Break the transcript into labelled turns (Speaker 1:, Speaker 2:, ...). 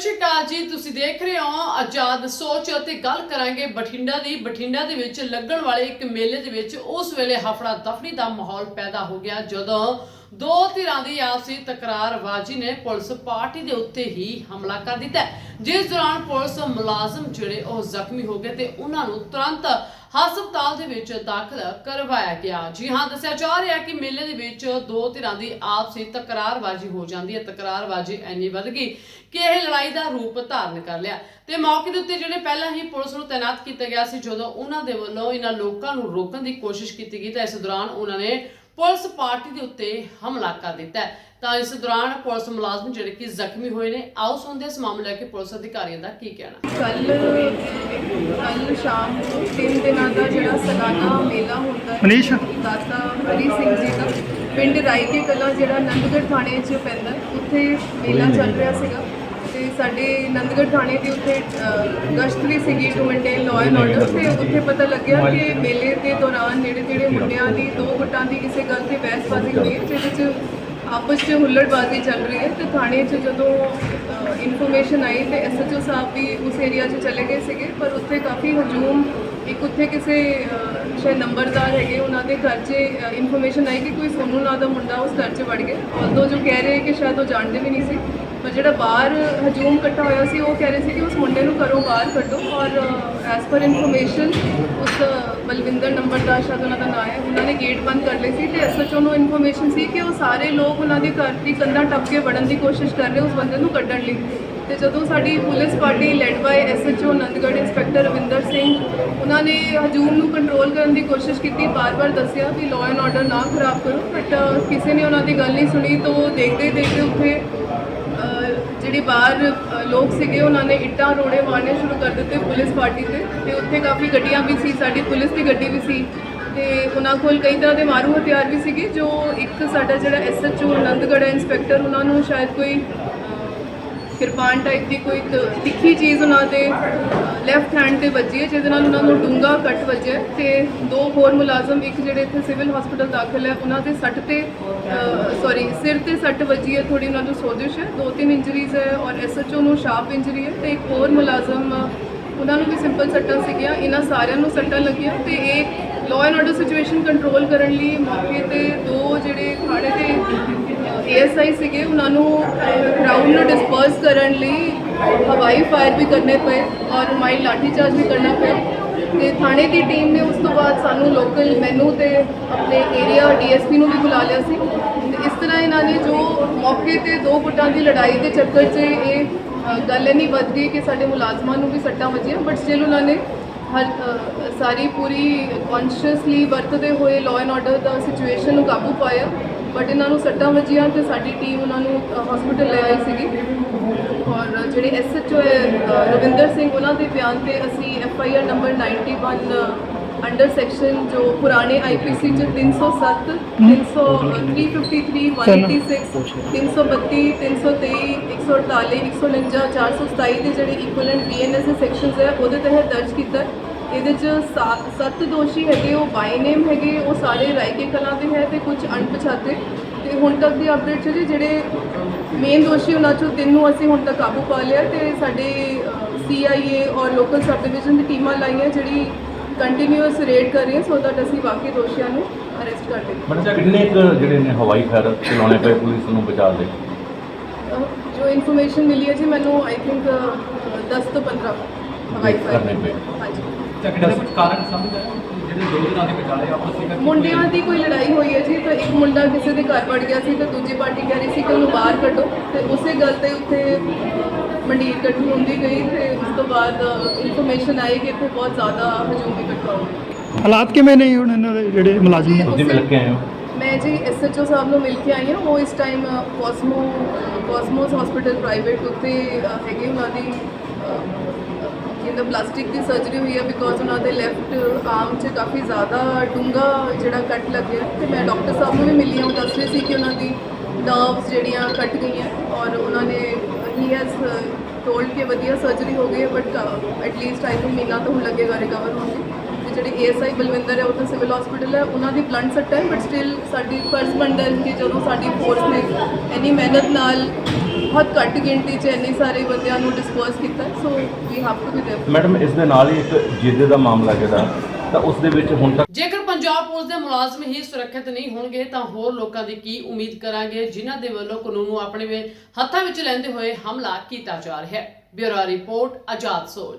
Speaker 1: ਸ਼੍ਰੀ ਅਕਾਲ ਜੀ, ਤੁਸੀਂ ਦੇਖ ਰਹੇ ਹੋ ਆਜ਼ਾਦ ਸੋਚ ਅਤੇ ਗੱਲ ਕਰਾਂਗੇ ਬਠਿੰਡਾ ਦੀ। ਬਠਿੰਡਾ ਦੇ ਵਿੱਚ ਲੱਗਣ ਵਾਲੇ ਇੱਕ ਮੇਲੇ ਦੇ ਵਿੱਚ ਉਸ ਵੇਲੇ ਹਫੜਾ ਦਫੜੀ ਦਾ ਮਾਹੌਲ ਪੈਦਾ ਹੋ ਗਿਆ, ਜਦੋਂ ਦੋ ਧਿਰਾਂ ਦੀ ਆਪਸੀ ਤਕਰਾਰਬਾਜ਼ੀ ਨੇ ਪੁਲਿਸ ਪਾਰਟੀ ਦੇ ਉੱਤੇ ਹੀ ਹਮਲਾ ਕਰ ਦਿੱਤਾ ਜਿਸ ਦੌਰਾਨ ਪੁਲਿਸ ਮੁਲਾਜ਼ਮ ਜਿਹੜੇ ਉਹ ਜ਼ਖਮੀ ਹੋ ਗਏ ਤੇ ਉਹਨਾਂ ਨੂੰ ਤੁਰੰਤ ਹਸਪਤਾਲ ਦੇ ਵਿੱਚ ਦਾਖਲ ਕਰਵਾਇਆ ਗਿਆ। ਜੀ ਹਾਂ, ਦੱਸਿਆ ਜਾ ਰਿਹਾ ਕਿ ਮੇਲੇ ਦੇ ਵਿੱਚ ਦੋ ਧਿਰਾਂ ਦੀ ਆਪਸੀ ਤਕਰਾਰਬਾਜ਼ੀ ਹੋ ਜਾਂਦੀ ਹੈ। ਤਕਰਾਰਬਾਜ਼ੀ ਇੰਨੀ ਵੱਧ ਗਈ ਕਿ ਇਹ ਲੜਾਈ ਦਾ ਰੂਪ ਧਾਰਨ ਕਰ ਲਿਆ। ਤੇ ਮੌਕੇ ਦੇ ਉੱਤੇ ਜਿਹੜੇ ਪਹਿਲਾਂ ਹੀ ਪੁਲਿਸ ਨੂੰ ਤਾਇਨਾਤ ਕੀਤਾ ਗਿਆ ਸੀ, ਜਦੋਂ ਉਹਨਾਂ ਦੇ ਵੱਲੋਂ ਇਹਨਾਂ ਲੋਕਾਂ ਨੂੰ ਰੋਕਣ ਦੀ ਕੋਸ਼ਿਸ਼ ਕੀਤੀ ਗਈ ਤਾਂ ਇਸ ਦੌਰਾਨ ਉਹਨਾਂ ਨੇ ਪੁਲਿਸ ਪਾਰਟੀ ਦੇ ਉੱਤੇ ਹਮਲਾ ਕਰ ਦਿੱਤਾ ਹੈ। ਤਾਂ ਇਸ ਦੌਰਾਨ ਪੁਲਿਸ ਮੁਲਾਜ਼ਮ ਜਿਹੜੇ ਕਿ ਜ਼ਖਮੀ ਹੋਏ ਨੇ ਆਓ ਸੁਣਦੇ ਹਾਂ ਇਸ ਮਾਮਲੇ ਲੈ ਕੇ ਪੁਲਿਸ ਅਧਿਕਾਰੀਆਂ ਦਾ ਕੀ ਕਹਿਣਾ
Speaker 2: ਕੱਲ ਕੱਲ ਸ਼ਾਮ ਨੂੰ ਤਿੰਨ ਦਿਨਾਂ ਦਾ ਜਿਹੜਾ ਸਾਲਾਨਾ ਮੇਲਾ ਹੁੰਦਾ ਹੈ
Speaker 3: ਮਨੀਸ਼।
Speaker 2: ਦਾਤਾ ਹਰੀ ਸਿੰਘ ਜੀ ਦਾ ਪਿੰਡ ਰਾਈਕੇ ਕਲਾਂ ਜਿਹੜਾ ਨੰਦਗੜ੍ਹ ਥਾਣੇ 'ਚ ਪੈਂਦਾ ਹੈ, ਉੱਥੇ ਮੇਲਾ ਚੱਲ ਰਿਹਾ ਸੀਗਾ ਤੇ ਸਾਡੇ ਨੰਦਗੜ੍ਹ ਥਾਣੇ ਦੀ ਉੱਥੇ ਗਸ਼ਤ ਵੀ ਸੀਗੀ to maintain law and order ਤੇ। ਉੱਥੇ ਪਤਾ ਲੱਗਿਆ ਕਿ ਮੇਲੇ ਦੇ ਦੌਰਾਨ ਨੇੜੇ ਤੇੜੇ ਮੁੰਡਿਆਂ ਦੀ, ਦੋ ਗੁੱਟਾਂ ਦੀ ਕਿਸੇ ਗੱਲ ਤੇ ਬਹਿਸਬਾਜ਼ੀ ਹੋਈ ਹੈ, ਜਿਹਦੇ 'ਚ ਆਪਸ 'ਚ ਹੁੱਲੜਬਾਜ਼ੀ ਚੱਲ ਰਹੀ ਹੈ। ਤੇ ਥਾਣੇ 'ਚ ਜਦੋਂ ਇਨਫੋਰਮੇਸ਼ਨ ਆਈ ਤੇ ਐਸਐਚਓ ਸਾਹਿਬ ਵੀ ਉਸ ਏਰੀਆ 'ਚ ਚਲੇ ਗਏ ਸੀਗੇ। ਪਰ ਉੱਥੇ ਕਾਫੀ ਹਜੂਮ, ਇੱਕ ਉੱਥੇ ਕਿਸੇ ਸ਼ਾਇਦ ਨੰਬਰਦਾਰ ਹੈਗੇ, ਉਹਨਾਂ ਦੇ ਘਰ 'ਚ ਇਨਫੋਰਮੇਸ਼ਨ ਆਈ ਕਿ ਕੋਈ ਸੋਨੂ ਨਾਂ ਦਾ ਮੁੰਡਾ ਉਸ ਘਰ 'ਚ ਵੜ ਗਿਆ। Although ਜੋ ਕਹਿ ਰਹੇ ਕਿ ਸ਼ਾਇਦ ਉਹ ਜਾਣਦੇ ਵੀ ਨਹੀਂ ਸੀ ਪਰ ਜਿਹੜਾ ਬਾਹਰ ਹਜੂਮ ਇਕੱਠਾ ਹੋਇਆ ਸੀ, ਉਹ ਕਹਿ ਰਹੇ ਸੀ ਕਿ ਉਸ ਮੁੰਡੇ ਨੂੰ ਕਰੋ ਬਾਹਰ ਕੱਢੋ ਔਰ ਐਸ ਪਰ ਇਨਫੋਰਮੇਸ਼ਨ ਉਸ ਬਲਵਿੰਦਰ ਨੰਬਰਦਾਰ ਸ਼ਾਇਦ ਉਹਨਾਂ ਦਾ ਨਾਮ ਹੈ, ਉਹਨਾਂ ਨੇ ਗੇਟ ਬੰਦ ਕਰ ਲਏ ਸੀ ਤੇ ਐਸਐਚਓ ਨੂੰ ਇਨਫੋਰਮੇਸ਼ਨ ਸੀ ਕਿ ਉਹ ਸਾਰੇ ਲੋਕ ਉਹਨਾਂ ਦੇ ਘਰ ਦੀ ਕੰਧਾਂ ਟੱਪ ਕੇ ਵੜਨ ਦੀ ਕੋਸ਼ਿਸ਼ ਕਰ ਰਹੇ, ਉਸ ਬੰਦੇ ਨੂੰ ਕੱਢਣ ਲਈ। ਤੇ ਜਦੋਂ ਸਾਡੀ police party led by SHO Nandgarh inspector Ravinder Singh, ਉਹਨਾਂ ਨੇ ਹਜੂਮ ਨੂੰ ਕੰਟਰੋਲ ਕਰਨ ਦੀ ਕੋਸ਼ਿਸ਼ ਕੀਤੀ, ਬਾਰ-ਬਾਰ ਦੱਸਿਆ ਵੀ ਲਾਅ ਐਂਡ ਆਰਡਰ ਨਾ ਖਰਾਬ ਕਰੋ ਬਟ ਕਿਸੇ ਨੇ ਉਹਨਾਂ ਦੀ ਗੱਲ ਨਹੀਂ ਸੁਣੀ, ਤਾਂ ਦੇਖਦੇ ਦੇਖਦੇ ਉੱਥੇ ਜਿਹੜੇ ਬਾਹਰ ਲੋਕ ਸੀਗੇ, ਉਹਨਾਂ ਨੇ ਇੱਟਾਂ, ਰੋੜੇ ਮਾਰਨੇ ਸ਼ੁਰੂ ਕਰ ਦਿੱਤੇ ਪੁਲਿਸ ਪਾਰਟੀ ਤੇ। ਤੇ ਉੱਥੇ ਕਾਫੀ ਗੱਡੀਆਂ ਵੀ ਸੀ, ਸਾਡੀ ਪੁਲਿਸ ਦੀ ਗੱਡੀ ਵੀ ਸੀ। ਤੇ ਉਹਨਾਂ ਕੋਲ ਕਈ ਤਰ੍ਹਾਂ ਦੇ ਮਾਰੂ ਹਥਿਆਰ ਵੀ ਸੀਗੇ, ਜੋ ਇੱਕ ਸਾਡਾ ਜਿਹੜਾ ਐਸਐਚਓ ਆਨੰਦਗੜ੍ਹ ਇੰਸਪੈਕਟਰ, ਉਹਨਾਂ ਨੂੰ ਸ਼ਾਇਦ ਕੋਈ ਕਿਰਪਾਨ ਟਾਈਪ ਦੀ ਕੋਈ ਤ- ਤਿੱਖੀ ਚੀਜ਼ ਉਹਨਾਂ ਦੇ ਲੈਫਟ ਹੈਂਡ ਤੇ ਵੱਜੀ ਹੈ, ਜਿਹਦੇ ਨਾਲ ਉਹਨਾਂ ਨੂੰ ਡੂੰਗਾ ਕੱਟ ਵੱਜਿਆ ਹੈ ਤੇ ਦੋ ਹੋਰ ਮੁਲਾਜ਼ਮ, ਇੱਕ ਜਿਹੜੇ ਇੱਥੇ ਸਿਵਲ ਹਸਪੀਟਲ ਦਾਖਲ ਹੈ, ਉਹਨਾਂ ਦੇ ਸੱਟ ਤੇ ਸੌਰੀ ਸਿਰ ਤੇ ਸੱਟ ਵੱਜੀ ਹੈ ਥੋੜੀ ਉਹਨਾਂ ਨੂੰ ਸੋਜਿਸ਼ ਹੈ, ਦੋ ਤਿੰਨ ਇੰਜਰੀਜ਼ ਹੈ ਔਰ ਐਸਐਚਓ ਨੂੰ ਸ਼ਾਰਪ ਇੰਜਰੀ ਹੈ ਤੇ ਇੱਕ ਹੋਰ ਮੁਲਾਜ਼ਮ ਉਹਨਾਂ ਨੂੰ ਵੀ ਸਿੰਪਲ ਸੱਟਾਂ ਸੀਗੀਆਂ, ਇਹਨਾਂ ਸਾਰਿਆਂ ਨੂੰ ਸੱਟਾਂ ਲੱਗੀਆਂ ਤੇ ਇਹ law and order situation control ਕਰਨ ਲਈ ਮੌਕੇ ਤੇ ਦੋ ਜਿਹੜੇ ਥਾਣੇ 'ਤੇ ਏਐਸਆਈ ਸੀਗੇ, ਉਹਨਾਂ ਨੂੰ ਕਰਾਊਡ ਨੂੰ ਡਿਸਪਰਸ ਕਰਨ ਲਈ ਹਵਾਈ ਫਾਇਰ ਵੀ ਕਰਨੇ ਪਏ ਔਰ ਮਾਈਲ ਲਾਠੀ ਚਾਰਜ ਵੀ ਕਰਨਾ ਪਿਆ। ਤੇ ਥਾਣੇ ਦੀ ਟੀਮ ਨੇ ਉਸ ਤੋਂ ਬਾਅਦ ਸਾਨੂੰ ਲੋਕਲ ਮੈਨੂੰ ਤੇ ਆਪਣੇ ਏਰੀਆ ਡੀਐਸਪੀ ਨੂੰ ਵੀ ਬੁਲਾ ਲਿਆ ਸੀ। ਤੇ ਇਸ ਤਰ੍ਹਾਂ ਇਹਨਾਂ ਨੇ ਜੋ ਮੌਕੇ ਤੇ ਦੋ ਗੁੱਟਾਂ ਦੀ ਲੜਾਈ ਦੇ ਚੱਕਰ 'ਚ ਇਹ ਗੱਲ ਨਹੀਂ ਵੱਧ ਗਈ ਕਿ ਸਾਡੇ ਮੁਲਾਜ਼ਮਾਂ ਨੂੰ ਵੀ ਸੱਟਾਂ ਵੱਜੀਆਂ। ਬਟ ਸਟਿਲ ਉਹਨਾਂ ਨੇ ਹਰ ਸਾਰੀ ਪੂਰੀ ਕੌਨਸ਼ੀਅਸਲੀ ਵਰਤਦੇ ਹੋਏ ਲਾਅ ਐਂਡ ਆਰਡਰ ਦਾ ਸਿਚੁਏਸ਼ਨ ਨੂੰ ਕਾਬੂ ਪਾਇਆ। ਬਟ ਇਹਨਾਂ ਨੂੰ ਸੱਟਾਂ ਵੱਜੀਆਂ ਤੇ ਸਾਡੀ ਟੀਮ ਉਹਨਾਂ ਨੂੰ ਹਸਪੀਟਲ ਲੈ ਆਈ ਸੀਗੀ ਔਰ ਜਿਹੜੇ ਐਸਐਚਓ ਰਵਿੰਦਰ ਸਿੰਘ ਉਹਨਾਂ ਦੇ ਬਿਆਨ ਤੇ ਅਸੀਂ ਐਫਆਈਆਰ ਨੰਬਰ 91 ਅੰਡਰ ਸੈਕਸ਼ਨ ਜੋ ਪੁਰਾਣੇ ਆਈਪੀਸੀ ਚ 307 300 353 186 332 323 148 149 427 ਦੇ ਜਿਹੜੇ ਇਕੁਇਵਲੈਂਟ ਬੀਐਨਐਸ ਦੇ ਸੈਕਸ਼ਨਸ ਹੈ ਉਹਦੇ ਤਹਿਤ ਦਰਜ ਕੀਤਾ। ਇਹਦੇ ਚ ਸੱਤ ਸੱਤ ਦੋਸ਼ੀ ਹੈਗੇ ਉਹ ਬਾਈ ਨੇਮ ਹੈਗੇ ਉਹ ਸਾਰੇ ਰਾਇਕੇ ਕਲਾਂ ਦੇ ਹੈ ਤੇ ਕੁਝ ਅਣਪਛਾਤੇ। ਤੇ ਹੁਣ ਤੱਕ ਦੀ ਅਪਡੇਟ ਚ ਜੀ ਜਿਹੜੇ ਮੇਨ ਦੋਸ਼ੀ ਉਹਨਾਂ ਚੋਂ ਤਿੰਨ ਨੂੰ ਅਸੀਂ ਹੁਣ ਤੱਕ ਕਾਬੂ ਪਾ ਲਿਆ ਤੇ ਸਾਡੇ ਸੀਆਈਏ ਔਰ ਲੋਕਲ ਸਬ ਡਿਵੀਜ਼ਨ ਦੀ ਟੀਮਾਂ ਲਾਈਆਂ ਜਿਹੜੀ ਕੰਟੀਨਿਊਅਸ ਰੇਡ ਕਰ ਰਹੀਆਂ ਸੋ ਦੈਟ ਅਸੀਂ ਬਾਕੀ ਦੋਸ਼ੀਆਂ ਨੂੰ ਅਰੈਸਟ ਕਰ ਲਈਏ
Speaker 4: ਮੈਡਮ ਕਿੰਨੇ ਜਿਹੜੇ ਨੇ ਹਵਾਈ ਫਾਇਰ ਚਲਾਉਣੇ ਪਏ ਪੁਲਿਸ ਨੂੰ ਬਚਾ ਦੇ?
Speaker 2: ਜੋ ਇਨਫੋਰਮੇਸ਼ਨ ਮਿਲੀ ਹੈ ਜੀ ਮੈਨੂੰ ਆਈ ਥਿੰਕ 10 ਤੋਂ 15 ਹਵਾਈ ਫਾਇਰ
Speaker 4: ਕਰਨੇ ਪਏ।
Speaker 2: ਹਾਂਜੀ।
Speaker 5: ਝਗੜੇ ਦਾ ਕੁਝ ਕਾਰਨ ਸਮਝ ਆਇਆ ਜਿਹੜੇ ਦੋ ਦਿਨਾਂ ਦੇ ਵਿਚਾਲੇ ਆਪਸ ਵਿੱਚ
Speaker 2: ਮੁੰਡਿਆਂ ਦੀ ਕੋਈ ਲੜਾਈ ਹੋਈ ਹੈ ਜੀ ਤਾਂ ਇੱਕ ਮੁੰਡਾ ਕਿਸੇ ਦੇ ਘਰ ਵੜ ਗਿਆ ਸੀ ਤਾਂ ਦੂਜੀ ਪਾਰਟੀ ਕਹਿ ਰਹੀ ਸੀ ਕਿ ਉਹਨੂੰ ਬਾਹਰ ਕੱਢੋ ਤੇ ਉਸੇ ਗੱਲ ਤੇ ਉੱਥੇ ਮੰਡੀਰ ਇਕੱਠੀ ਹੁੰਦੀ ਗਈ ਤੇ ਉਸ ਤੋਂ ਬਾਅਦ ਇਨਫੋਰਮੇਸ਼ਨ ਆਈ ਕਿ ਇੱਥੇ ਬਹੁਤ ਜ਼ਿਆਦਾ ਹਜੂਮ ਇਕੱਠਾ ਹੋ ਗਿਆ
Speaker 3: ਹਾਲਾਤ ਕਿਵੇਂ ਨੇ ਹੁਣ ਇਹਨਾਂ ਦੇ ਜਿਹੜੇ ਮੁਲਾਜ਼ਮ ਨੇ?
Speaker 4: ਤੁਸੀਂ ਮਿਲ ਕੇ ਆਏ ਹੋ?
Speaker 2: ਮੈਂ ਜੀ ਐਸਐਚਓ ਸਾਹਿਬ ਨੂੰ ਮਿਲ ਕੇ ਆਈ ਹਾਂ। ਉਹ ਇਸ time Cosmo Cosmos hospital private ਉੱਤੇ ਹੈਗੇ ਉਹਨਾਂ ਦੀ ਜਿੱਦਾਂ ਪਲਾਸਟਿਕ ਦੀ ਸਰਜਰੀ ਹੋਈ ਹੈ ਬਿਕੋਜ਼ ਉਹਨਾਂ ਦੇ ਲੈਫਟ ਆਰਮ 'ਚ ਕਾਫੀ ਜ਼ਿਆਦਾ ਡੂੰਘਾ ਜਿਹੜਾ ਕੱਟ ਲੱਗਿਆ ਤੇ ਮੈਂ ਡਾਕਟਰ ਸਾਹਿਬ ਨੂੰ ਵੀ ਮਿਲੀ ਹਾਂ ਦੱਸ ਰਹੇ ਸੀ ਕਿ ਉਹਨਾਂ ਦੀ ਨਰਵਸ ਜਿਹੜੀਆਂ ਕੱਟ ਗਈਆਂ ਔਰ ਉਹਨਾਂ ਨੇ ਹੀ ਹੈਜ਼ ਟੋਲਡ ਕਿ ਵਧੀਆ ਸਰਜਰੀ ਹੋ ਗਈ ਹੈ but at least I think ਮਹੀਨਾ ਤਾਂ ਹੁਣ ਲੱਗੇਗਾ ਰਿਕਵਰ ਹੋਣ ਨੂੰ ਜਿਹੜੇ ਏਐਸਆਈ ਬਲਵਿੰਦਰ ਹੈ ਉਹ ਤਾਂ ਸਿਵਲ ਹਸਪੀਟਲ ਹੈ। ਉਹਨਾਂ ਦੀ ਬਲੰਟ ਸੱਟ ਹੈ ਬਟ ਸਟਿਲ ਸਾਡੀ ਫਰਜ਼ ਬਣਦਾ ਹੈ ਕਿ ਜਦੋਂ ਸਾਡੀ ਫੋਰਸ ਨੇ ਇੰਨੀ ਮਿਹਨਤ ਨਾਲ ਬਹੁਤ ਘੱਟ ਗਿਣਤੀ 'ਚ ਇੰਨੇ ਸਾਰੇ ਬੰਦਿਆਂ ਨੂੰ ਡਿਸਪੋਜ਼ ਕੀਤਾ। So we have to be there
Speaker 4: madam ਇਸ ਦੇ ਨਾਲ ਹੀ ਇੱਕ ਜਿੱਦੇ ਦਾ ਮਾਮਲਾ ਜਿਹੜਾ ਤਾਂ ਉਸ ਦੇ ਵਿੱਚ ਹੁਣ ਤੱਕ
Speaker 1: ਜੇਕਰ ਪੰਜਾਬ ਪੁਲਿਸ ਦੇ ਮੁਲਾਜ਼ਮ ਹੀ ਸੁਰੱਖਿਅਤ ਨਹੀਂ ਹੋਣਗੇ ਤਾਂ ਹੋਰ ਲੋਕਾਂ ਦੀ ਕੀ ਉਮੀਦ ਕਰਾਂਗੇ ਜਿਨ੍ਹਾਂ ਦੇ ਵੱਲੋਂ ਕਾਨੂੰਨ ਨੂੰ ਆਪਣੇ ਵੇ- ਹੱਥਾਂ ਵਿੱਚ ਲੈਂਦੇ ਹੋਏ ਹਮਲਾ ਕੀਤਾ ਜਾ ਰਿਹਾ ਹੈ। ਬਿਊਰੋ ਰਿਪੋਰਟ ਆਜ਼ਾਦ ਸੋਚ